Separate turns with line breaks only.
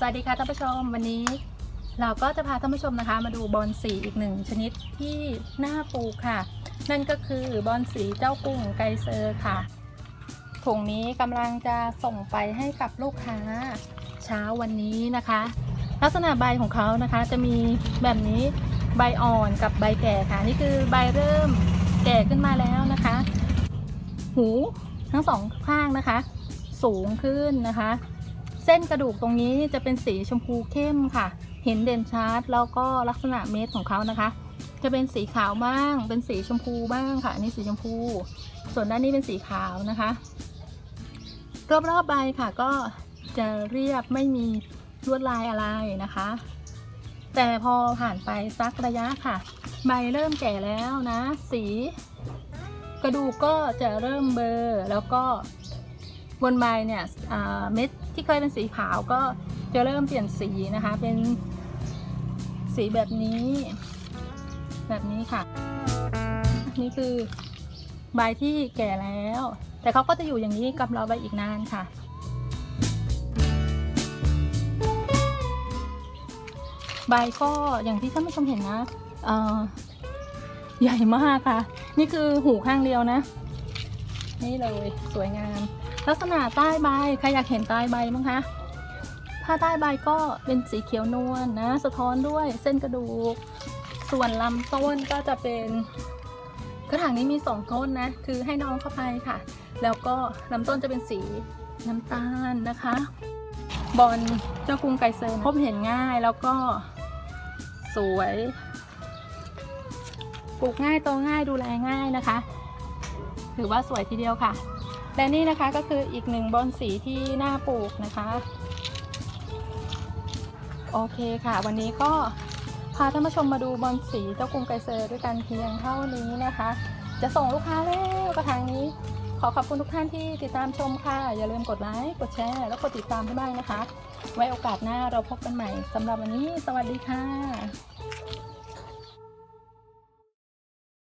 สวัสดีค่ะท่านผู้ชมวันนี้เราก็จะพาท่านผู้ชมนะคะ มาดูบอลสีอีกหนึ่งชนิดที่น่าปลูกค่ะ นั่นก็คือบอลสีเจ้ากุ้งไกเซอร์ค่ะถุงนี้กำลังจะส่งไปให้กับลูกค้าเช้าวันนี้นะคะ ลักษณะใบของเขานะคะจะมีแบบนี้ใบอ่อนกับใบแก่ค่ะ นี่คือใบเริ่มแก่ขึ้นมาแล้วนะคะ หูทั้งสองข้างนะคะ สูงขึ้นนะคะ เส้นกระดูกตรงนี้จะเป็นสีชมพูเข้มค่ะ เห็นเด่นชัดแล้วก็ลักษณะเม็ดของเขานะคะ จะเป็นสีขาวบ้าง เป็นสีชมพูบ้างค่ะอันนี้สีชมพู ส่วนด้านนี้เป็นสีขาวนะคะ รอบๆใบค่ะก็จะเรียบไม่มีลวดลายอะไรนะคะ แต่พอผ่านไปสักระยะค่ะ ใบเริ่มแก่แล้วนะ สี กระดูกก็จะเริ่มเบลอแล้วก็ บนใบเนี่ยเม็ดที่เคยเป็นสีขาวก็จะเริ่มเปลี่ยนสีนะคะ เป็นสีแบบนี้ แบบนี้ค่ะ นี่คือใบที่แก่แล้ว แต่เขาก็จะอยู่อย่างนี้กับเราไปอีกนานค่ะ ใบก็อย่างที่ท่านผู้ชมเห็นนะใหญ่มากค่ะ นี่คือหูข้างเดียวนะ นี่เลยสวยงาม ลักษณะใต้ใบใครอยากเห็นใต้ใบมั้งคะถ้าใต้ใบก็เป็นสีเขียวนวลนะ สะท้อนด้วยเส้นกระดูก ส่วนลำต้นก็จะเป็นกระถางนี้มีสองต้นนะ คือให้น้องเข้าไปค่ะ แล้วก็ลำต้นจะเป็นสีน้ำตาลนะคะ บอลเจ้ากรุงไก่เซอร์พบเห็นง่ายแล้วก็สวย ปลูกง่ายโตง่ายดูแลง่ายนะคะ ถือว่าสวยทีเดียวค่ะ และนี่นะคะก็คืออีกหนึ่งบอนสีที่น่าปลูกนะคะ โอเคค่ะ วันนี้ก็พาท่านผู้ชมมาดูบอนสีเจ้ากรุงไกเซอร์ด้วยกันเพียงเท่านี้นะคะ จะส่งลูกค้าแล้วกระถางนี้ ขอขอบคุณทุกท่านที่ติดตามชมค่ะ อย่าลืมกดไลค์กดแชร์แล้วกดติดตามให้บ้างนะคะ ไว้โอกาสหน้าเราพบกันใหม่สำหรับวันนี้ สวัสดีค่ะ